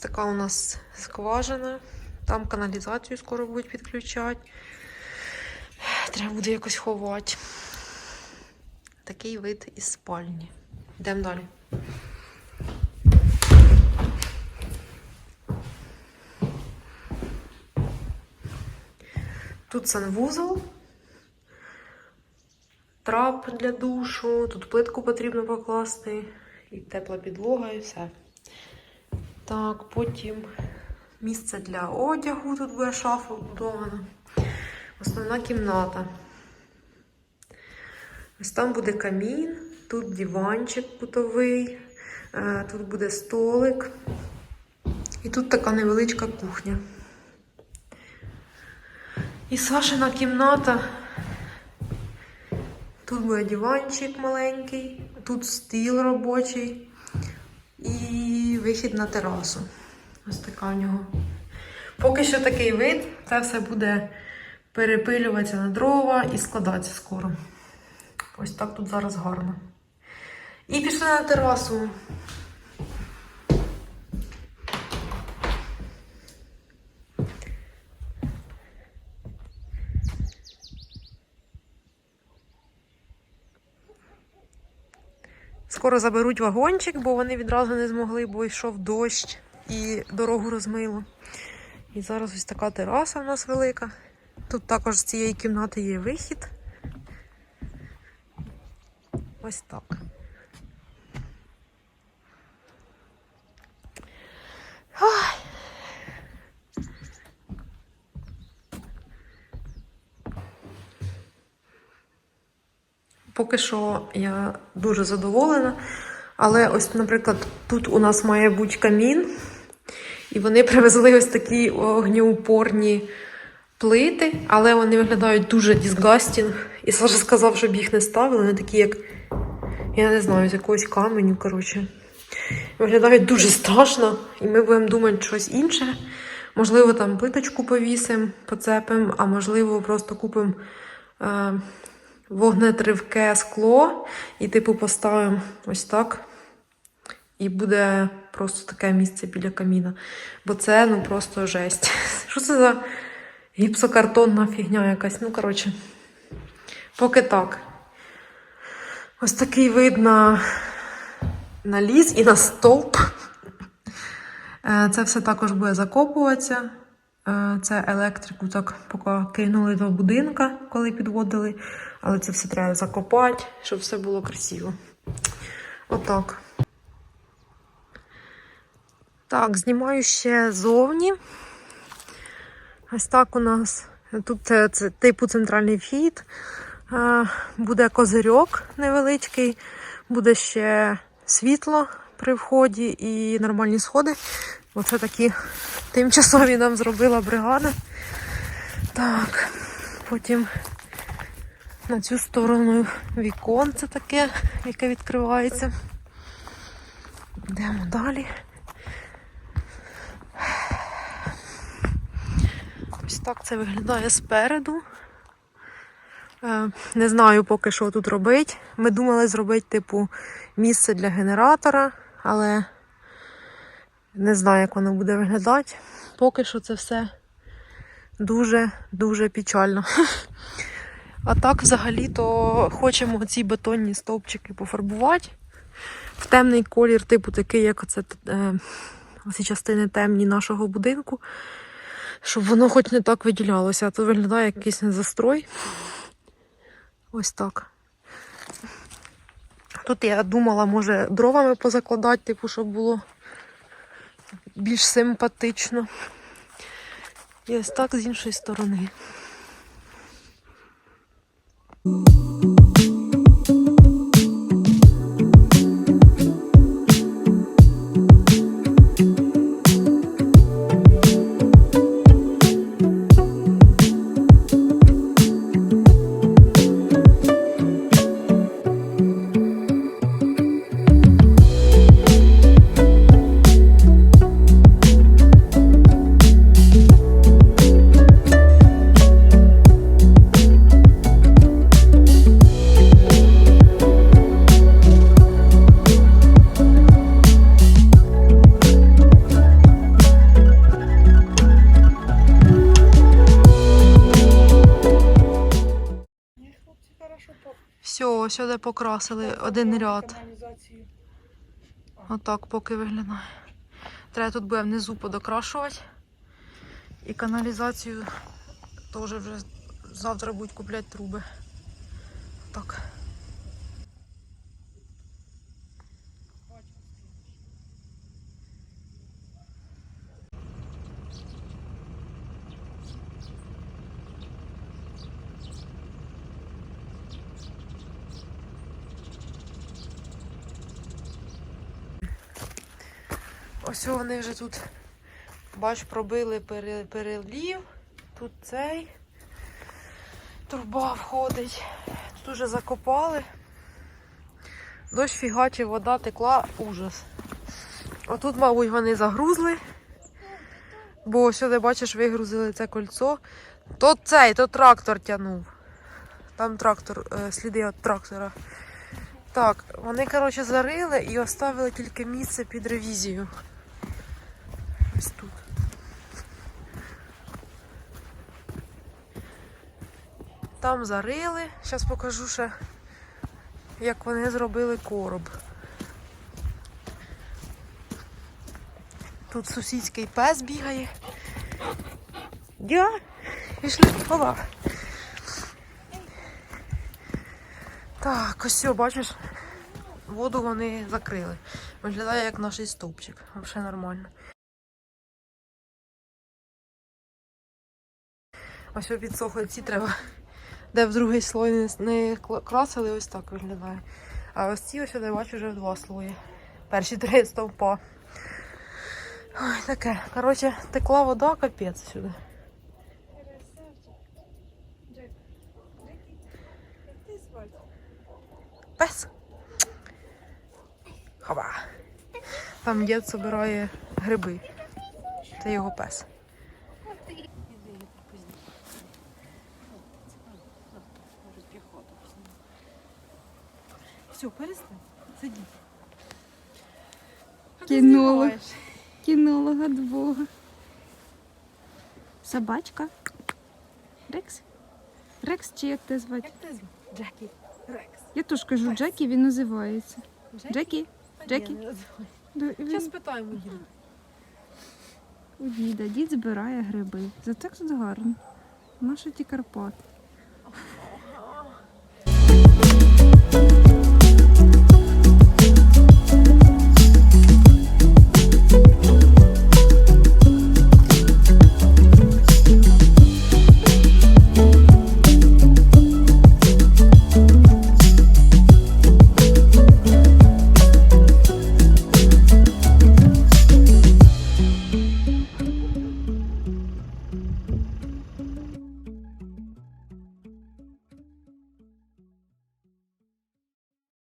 Така у нас скважина. Там каналізацію скоро будуть підключати. Треба буде якось ховати. Такий вид із спальні. Йдемо далі. Тут санвузол, трап для душу, тут плитку потрібно покласти, і тепла підлога, і все. Так, потім місце для одягу, тут буде шафа вбудована. Основна кімната. Ось там буде камін, тут диванчик кутовий, е, тут буде столик. І тут така невеличка кухня. І Сашина кімната. Тут буде диванчик маленький, тут стіл робочий і вихід на терасу. Ось така в нього. Поки що такий вид, це все буде перепилюватися на дрова і складатися скоро. Ось так тут зараз гарно. І пішли на терасу. Скоро заберуть вагончик, бо вони відразу не змогли, бо йшов дощ і дорогу розмило. І зараз ось така тераса в нас велика. Тут також з цієї кімнати є вихід. Ось так. Поки що я дуже задоволена. Але ось, наприклад, тут у нас має бути камін, і вони привезли ось такі огнеупорні плити, але вони виглядають дуже дізгастінг. І Саша сказав, щоб їх не ставили. Вони такі, як, я не знаю, з якогось каменю, коротше. Виглядають дуже страшно, і ми будемо думати щось інше. Можливо, там плиточку повісимо, поцепимо, а можливо, просто купимо е, вогнетривке скло і, типу, поставимо ось так. І буде просто таке місце біля каміна. Бо це ну просто жесть. Що це за гіпсокартонна фігня якась? Ну, коротше, поки так. Ось такий вид на, на ліс і на стовп. Е, Це все також буде закопуватися. Е, Це електрику так поки кинули до будинка, коли підводили. Але це все треба закопати, щоб все було красиво. Отак. Так, знімаю ще зовні. Ось так у нас. Тут це, це типу центральний вхід. Е, Буде козирьок невеличкий, буде ще світло при вході і нормальні сходи. Оце такі тимчасові нам зробила бригада. Так, потім на цю сторону віконце таке, яке відкривається. Йдемо далі. Ось так це виглядає спереду. Е, Не знаю поки що тут робити. Ми думали зробити, типу, місце для генератора, але не знаю, як воно буде виглядати. Поки що це все дуже-дуже печально. А так, взагалі-то хочемо ці бетонні стовпчики пофарбувати в темний колір, типу такий, як оце, е, оці частини темні нашого будинку, щоб воно хоч не так виділялося, а то виглядає якийсь незастрой. Ось так. Тут я думала, може, дровами позакладати, типу, щоб було більш симпатично. І ось так з іншої сторони. Ось сюди покрасили один ряд. Отак поки виглядає. Треба тут буде внизу подокрашувати. І каналізацію теж вже завтра будуть купляти труби. Так. Ось вони вже тут, бач, пробили перелів. Тут цей труба входить. Тут уже закопали. Дощ фігачив, вода текла, ужас. Отут, мабуть, вони загрузли. Бо сюди, бачиш, вигрузили це кольцо. То цей, то трактор тягнув. Там трактор, е, сліди від трактора. Так, вони, коротше, зарили і оставили тільки місце під ревізію. Ось тут. Там зарили. Зараз покажу ще, як вони зробили короб. Тут сусідський пес бігає. Дя, пішли, хола. Так, ось все, бачиш, воду вони закрили. Виглядає як наш стовпчик. Взагалі нормально. Ось підсохли ці треба. Де в другий слой не, не красили, ось так виглядає. А ось ці ось я бачу вже в два слої. Перші три стовпа. Ой, таке. Коротше, текла вода, капець сюди. Пес. Хова. Там дід збирає гриби. Це його пес. Все, перестань. Сиди. Кінолог. Кінолога двого. Собачка. Рекс? Рекс чи як те звати? Як ти звати? Джекі. Рекс. Я теж кажу Джекі, він називається. Джекі? Джекі? Да, і Зараз він питаємо їм. У діда. Дід збирає гриби. Зате тут гарно. Наші ті Карпати.